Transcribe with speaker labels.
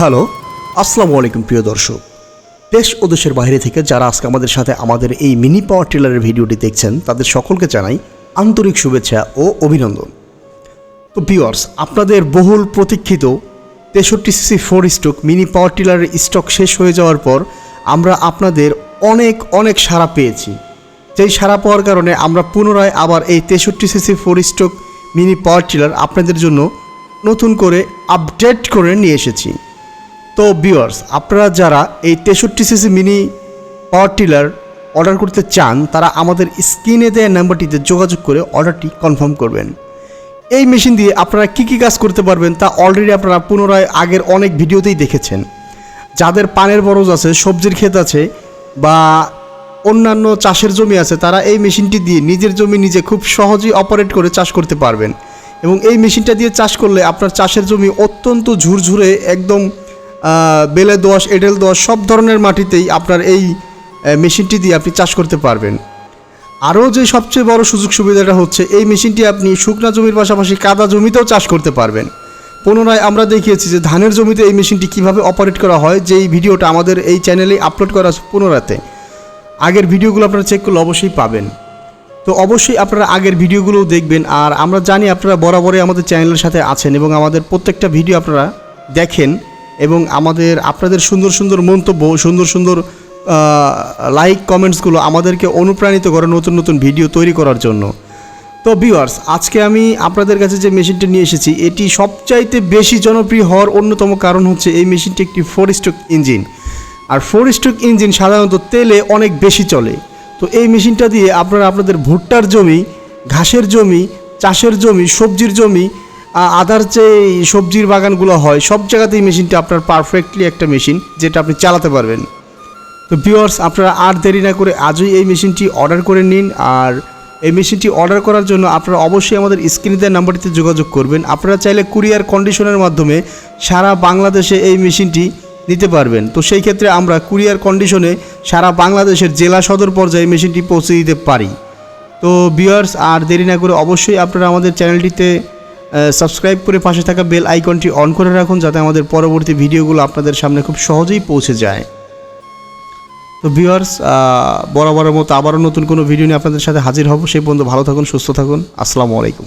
Speaker 1: Hello, আসসালামু আলাইকুম প্রিয় দর্শক। দেশ ও দেশের বাইরে থেকে যারা আজকে আমাদের সাথে আমাদের এই মিনি পাওয়ার টিলারের ভিডিওটি দেখছেন, তাদের সকলকে জানাই আন্তরিক শুভেচ্ছা ও অভিনন্দন। তো ভিওয়ার্স আপনাদের বহুল প্রতীক্ষিত তেষট্টি CC four stroke mini power টিলারের stock শেষ হয়ে যাওয়ার পর আমরা আপনাদের অনেক অনেক সাড়া পেয়েছি। যেই সাড়া পাওয়ার কারণে আমরা পুনরায় আবার এই তেষট্টি CC four stroke mini power tiller আপনাদের জন্য নতুন করে আপডেট করে নিয়ে এসেছি। তো ভিউয়ার্স আপনারা যারা এই তেষট্টি CC mini power tiller order করতে চান, তারা আমাদের স্ক্রিনে দেওয়া নাম্বারটিতে যোগাযোগ করে অর্ডারটি কনফার্ম করবেন। এই মেশিন দিয়ে আপনারা কী কী কাজ করতে পারবেন, তা অলরেডি আপনারা পুনরায় আগের অনেক ভিডিওতেই দেখেছেন। যাদের পানের বরজ আছে, সবজির ক্ষেত আছে, বা অন্যান্য চাষের জমি আছে, তারা এই মেশিনটি দিয়ে নিজের জমি নিজে খুব সহজেই অপারেট করে চাষ করতে পারবেন। এবং এই মেশিনটা দিয়ে চাষ করলে আপনার চাষের জমি অত্যন্ত ঝুরঝুরে, একদম বেলে দোয়াশ এঁটেল দোয়াশ সব ধরনের মাটিতেই আপনার এই মেশিনটি দিয়ে আপনি চাষ করতে পারবেন। আরও যে সবচেয়ে বড় সুযোগ সুবিধাটা হচ্ছে, এই মেশিনটি আপনি শুকনা জমির পাশাপাশি কাদা জমিতেও চাষ করতে পারবেন। পুনরায় আমরা দেখিয়েছি যে ধানের জমিতে এই মেশিনটি কীভাবে অপারেট করা হয় যেই ভিডিওটা আমাদের এই চ্যানেলে আপলোড করা আছে পুনরাতে। আগের ভিডিওগুলো আপনারা চেক করলে অবশ্যই পাবেন। তো অবশ্যই আপনারা আগের ভিডিওগুলোও দেখবেন, আর আমরা জানি আপনারা বরাবরই আমাদের চ্যানেলের সাথে আছেন এবং আমাদের প্রত্যেকটা ভিডিও আপনারা দেখেন। এবং আমাদের, আপনাদের সুন্দর সুন্দর মন্তব্য, সুন্দর সুন্দর লাইক কমেন্টসগুলো আমাদেরকে অনুপ্রাণিত করে নতুন নতুন ভিডিও তৈরি করার জন্য। তো ভিউয়ার্স আজকে আমি আপনাদের কাছে যে মেশিনটি নিয়ে এসেছি, এটি সবচাইতে বেশি জনপ্রিয় হওয়ার অন্যতম কারণ হচ্ছে এই মেশিনটি একটি ফোর স্ট্রোক ইঞ্জিন আর ফোর স্ট্রোক ইঞ্জিন সাধারণত তেলে অনেক বেশি চলে। তো এই মেশিনটা দিয়ে আপনারা আপনাদের ভুট্টার জমি, ঘাসের জমি, চাষের জমি, সবজির জমি আদার যে সবজির বাগানগুলো হয়, সব জায়গাতেই মেশিনটা আপনার পারফেক্টলি একটা মেশিন যেটা আপনি চালাতে পারবেন। তো ভিউয়ার্স আপনারা আর দেরি না করে আজই এই মেশিনটি অর্ডার করে নিন আর এই মেশিনটি অর্ডার করার জন্য আপনারা অবশ্যই আমাদের স্ক্রিনে দেওয়া নাম্বারটিতে যোগাযোগ করবেন। আপনারা চাইলে কুরিয়ার কন্ডিশনের মাধ্যমে সারা বাংলাদেশে এই মেশিনটি নিতে পারবেন। তো সেই ক্ষেত্রে আমরা কুরিয়ার কন্ডিশনে সারা বাংলাদেশের জেলা সদর পর্যায়ে মেশিনটি পৌঁছে দিতে পারি। তো ভিউয়ার্স আর দেরি না করে অবশ্যই আপনারা আমাদের চ্যানেলটিতে সাবস্ক্রাইব করে পাশে থাকা বেল আইকনটি অন করে রাখুন যাতে আমাদের পরবর্তী ভিডিওগুলো আপনাদের সামনে খুব সহজেই পৌঁছে যায়। তো ভিউয়ার্স বরাবরের মতো আবারও নতুন কোনো ভিডিও নিয়ে আপনাদের সাথে হাজির হব। সেই পর্যন্ত ভালো থাকুন, সুস্থ থাকুন। আসসালামু আলাইকুম।